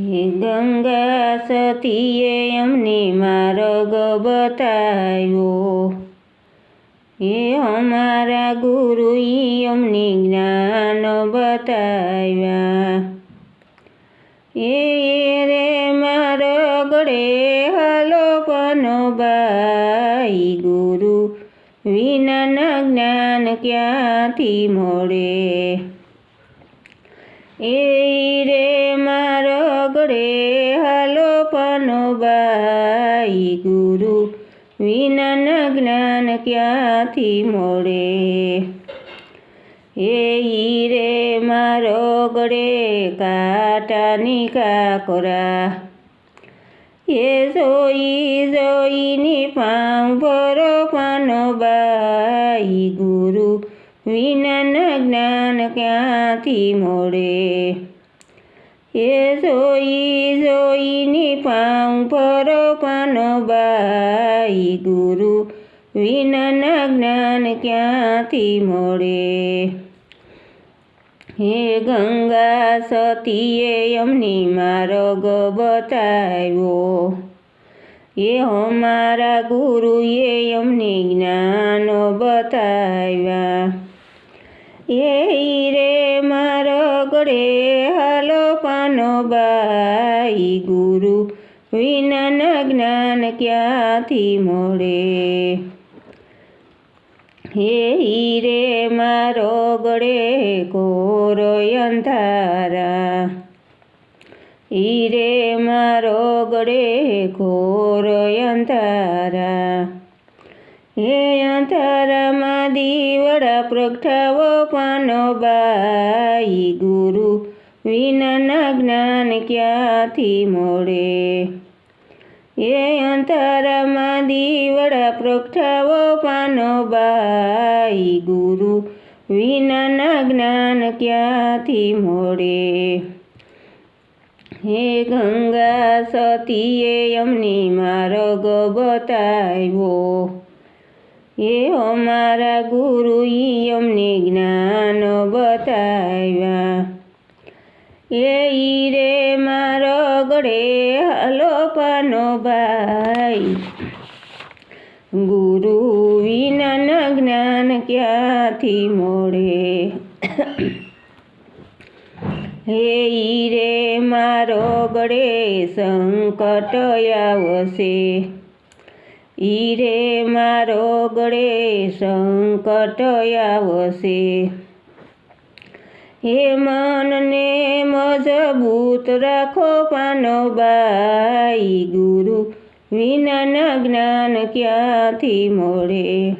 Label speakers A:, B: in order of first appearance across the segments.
A: ગંગા સતીએ અમને માર્ગ બતાવ્યો એ અમારા ગુરુએ અમને જ્ઞાન બતાવ્યા એ રે મારો ગળે હાલો પનો બાઈ ગુરુ વિનાના જ્ઞાન ક્યાંથી મળે બાઈ ગુરુ વિનાના જ્ઞાન ક્યાંથી મળે એ ઈ રે મારો ગળે કાંટાની કાકોરા એ જોઈ જોઈની પાઉં ભરો પાનો બાઈ ગુરુ વિનાના જ્ઞાન ક્યાંથી મળે એ જોઈ જોઈની પાઉં ભરો પાનો બાઈ ગુરુ વિનાના જ્ઞાન ક્યાંથી મળે? હે ગંગા સતીએ એમની માર્ગ બતાવ્યો. એ અમારા ગુરુએ એમને જ્ઞાન બતાવ્યા. એ રે મારો ગળે હાલો પાનો બાઈ ગુરુ વિનાના જ્ઞાન ક્યાંથી મળે? હે હીરે મારો ગળે કોરો અંધારા. હીરે મારો ગળે કોરો અંધારા. હે અંધારામાં દીવડા પ્રગટાવો, પાનો બાઈ ગુરુ. વિનાના જ્ઞાન ક્યાંથી મળે એ અંધારામાં દીવડા પ્રગટાવો પાનો બાઈ ગુરુ. વિનાના જ્ઞાન ક્યાંથી મળે હે ગંગા સતીએ અમને માર્ગ બતાવ્યો એ અમારા ગુરુએ અમને જ્ઞાન હાલો પાનો ભાઈ ગુરુ વિનાના જ્ઞાન ક્યાંથી મળે હે ઈ રે મારો ગળે સંકટ આવશે ઈ રે મારો ગળે સંકટ આવશે હે મનને મજબૂત રાખો પાનો બાઈ ગુરુ. વિનાના જ્ઞાન ક્યાંથી મળે?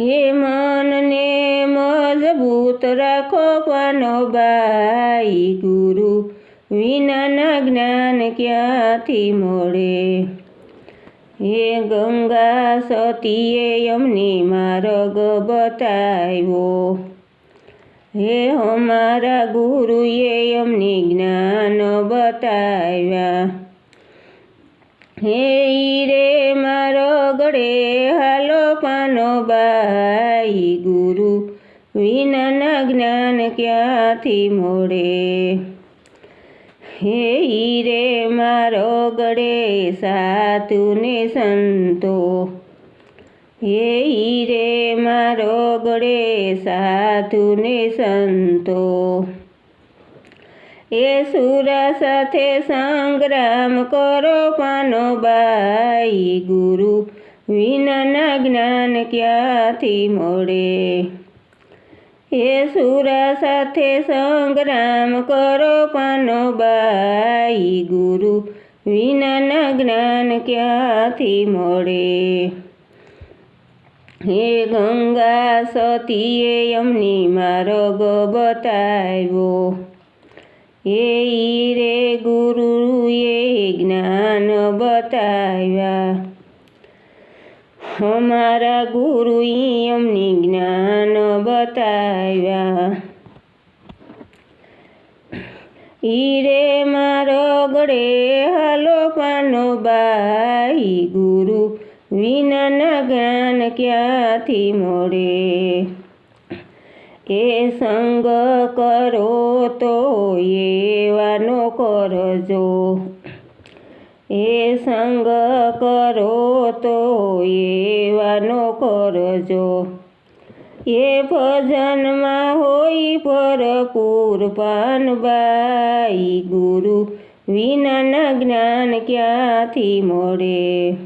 A: હે મનને મજબૂત રાખો પાનો બાઈ ગુરુ. વિનાના જ્ઞાન ક્યાંથી મળે? હે ગંગા સતીએ અમને માર્ગ બતાવ્યો. હે અમારા ગુરુએ અમને જ્ઞાન બતાવ્યા. હે રે મારો ગળે હાલો પાનો બાઈ ગુરુ, વિનાના જ્ઞાન ક્યાંથી મોડે? હે રે મારો ગળે સાતુને સંતો હે રે મારો ગળે સાધુને સંતો એ સુરા સાથે સંગ્રામ કરો પાનો બાઈ ગુરુ વિનાના જ્ઞાન ક્યાંથી મળે એ સુરા સાથે સંગ્રામ કરો પાનો બાઈ ગુરુ વિનાના જ્ઞાન ક્યાંથી મળે હે ગંગા સતીએ અમને માર્ગ બતાવ્યો. હે રે ગુરુએ જ્ઞાન બતાવ્યા. અમારા ગુરુએ અમને જ્ઞાન બતાવ્યા. ઈરે મારો ગળે હલો પાનો બાઈ ગુરુ વિનાના જ્ઞાન ક્યાંથી મળે એ સંગ કરો તો એવાનો કરજો. એ સંગ કરો તો એવાનો કરજો. એ ભજનમાં હોય ભરપૂર પાનબાઈ, ગુરુ વિનાના જ્ઞાન ક્યાંથી મળે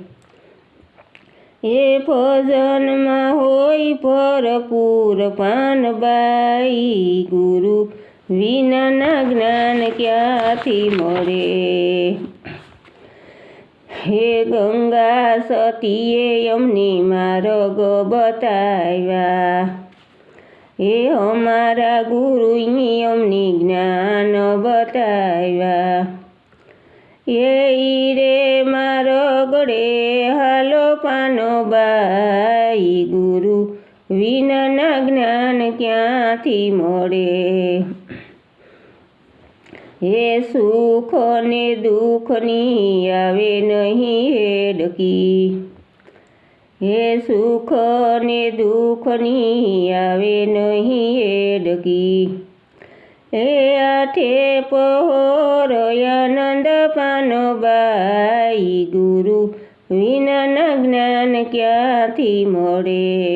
A: એ ભજનમાં હોય ભરપૂર પાનબાઈ ગુરુ વિનાના જ્ઞાન ક્યાંથી મળે? હે ગંગા સતીએ અમને માર્ગ બતાવ્યા. હે અમારા ગુરુ અમને જ્ઞાન વિનાના જ્ઞાન ક્યાંથી મળે? હે સુખ ને દુઃખની આવે નહીં હેડકી. હે સુખ ને દુઃખની આવે નહીં હેડકી. હે આઠે પહોર આનંદ પાનો બાઈ ગુરુ, વિનાના જ્ઞાન ક્યાંથી મળે?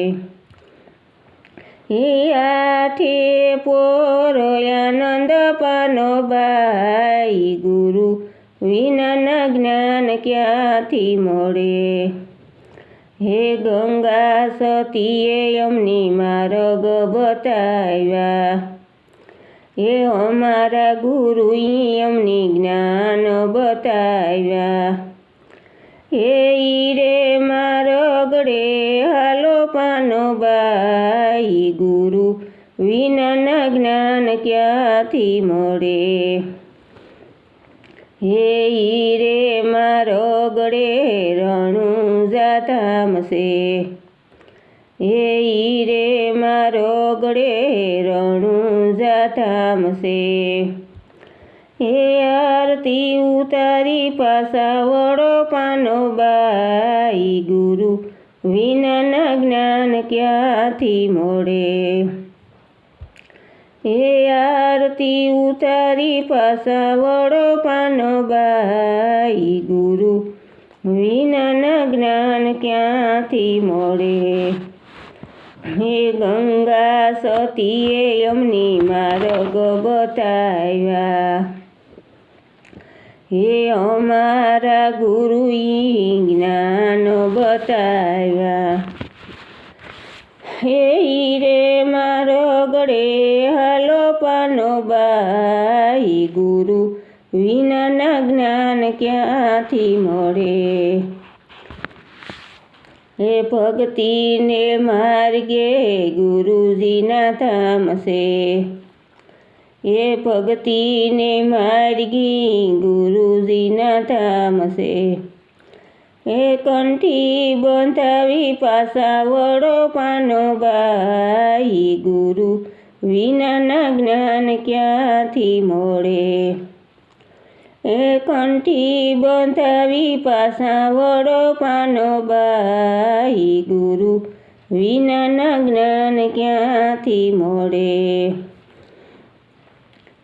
A: આઠે પોરયાનંદ પાનો બાઈ. ગુરુ વિનાના જ્ઞાન ક્યાંથી મળે? હે ગંગા સતીએ અમની માર્ગ બતાવ્યા. હે અમારા ગુરુ અમની જ્ઞાન બતાવ્યા. હે ઈ રે મારો ગળે હાલો પાનો ગુરુ વિનાના જ્ઞાન ક્યાંથી મળે? હે રે મારો ગળે રણું જાતામ છે હે રે મારો ગળે રણું જાતામ છે હે આરતી, ઉતારી પાસા વડો પાનો બાઈ ગુરુ. વિનાના જ્ઞાન ક્યાંથી મળે? હે આરતી ઉતારી પાસા વડો પાનો બાઈ ગુરુ વિનાના જ્ઞાન ક્યાંથી મળે? હે ગંગા સતીએ અમની માર્ગ બતાવ્યા. હે અમારા ગુરુ જ્ઞાન બતાવ્યા. હે રે મારો ગળે હલો પાનો બાઈ ગુરુ, વિનાના જ્ઞાન ક્યાંથી મળે? હે ભક્તિને માર્ગે ગુરુજીના ધામ હે ભક્તિને માર્ગી ગુરુજીના ધામ એ કંઠી બંધાવી પાસા વડો પાનો બાઈ ગુરુ. વિનાના જ્ઞાન ક્યાંથી મળે? એ કંઠી બંધાવી પાસા વડો પાનો બાઈ ગુરુ. વિનાના જ્ઞાન ક્યાંથી મળે?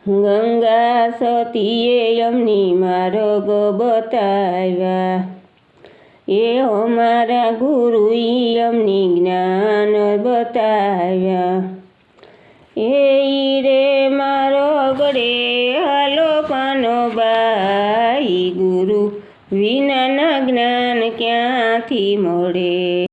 A: ગંગા સતીએ એમની ગો બતાવ્યા. એ અમારા ગુરુ એમની જ્ઞાન બતાવ્યા. એ રે મારો ગળે હાલો પાનો બાઈ ગુરુ, વિનાના જ્ઞાન ક્યાંથી મળે?